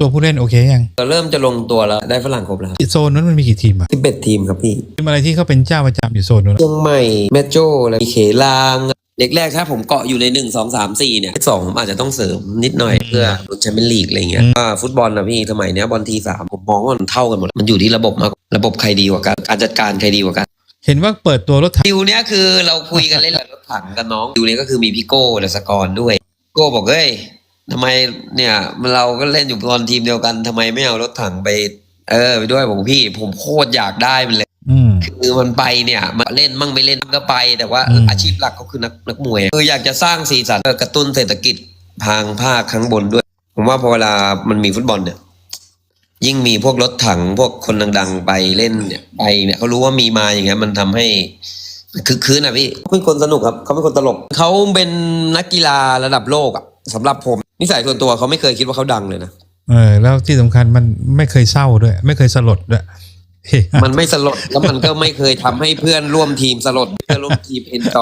ตัวผู้เล่นโอเคยังเริ่มจะลงตัวแล้วได้ฝรั่งครบแล้วโซนนั้นมันมีกี่ทีมอะสิบเอ็ดทีมครับพี่ทีมอะไรที่เขาเป็นเจ้าประจำอยู่โซนนู้นเชียงใหม่แม่โจ้อะไรมีเขลางเด็กแรกถ้าผมเกาะอยู่ในหนึ่งสองสามสี่เนี่ยสองผมอาจจะต้องเสริมนิดหน่อยเพื่อลุ้นแชมเปี้ยนลีกอะไรเงี้ยว่าฟุตบอลนะพี่สมัยเนี้ยบอลทีสามผมมองว่ามันเท่ากันหมด มันอยู่ที่ระบบมากระบบใครดีกว่ากันการจัดการใครดีกว่ากัน เห็นว่าเปิดตัวรถถังดิวเนี้ยคือเราคุยกันเล่นๆรถถังกันน้องดิวเนี้ยก็คือมีพี่โก้และสกอรด้วย โก้บอกเฮ้ย ทำไมเนี่ยเราก็เล่นอยู่บอลทีมเดียวกันทำไมไม่เอารถถังไป เออไปด้วยผมพี่ ผมโคตรอยากได้มันเลยอืมคือมันไปเนี่ยมันเล่นมั่งไม่เล่นก็ไป แต่ว่าอืมอาชีพหลักก็คือนักนักมวยคืออยากจะสร้างสีสันกระตุ้นเศรษฐกิจทางภาคข้างบนด้วย ผมว่าพอเวลามันมีฟุตบอลเนี่ย ยิ่งมีพวกรถถังพวกคนดัง ๆ ไปเล่นเนี่ยไปเนี่ยเขารู้ว่ามีมาอย่างเงี้ยมันทำให้คือคืนอะพี่เขาเป็นคนสนุกครับเขาเป็นคนตลกเขาเป็นนักกีฬาระดับโลกอะสำหรับผม นิสัยส่วนตัวเขาไม่เคยคิดว่าเขาดังเลยนะเออ แล้วที่สำคัญมันไม่เคยเศร้าด้วย ไม่เคยสลดด้วยเฮ้ยมันไม่สลดแล้วมันก็ไม่เคยทำให้เพื่อนร่วมทีมสลดเพื่อนร่วมทีมเอ็นจอ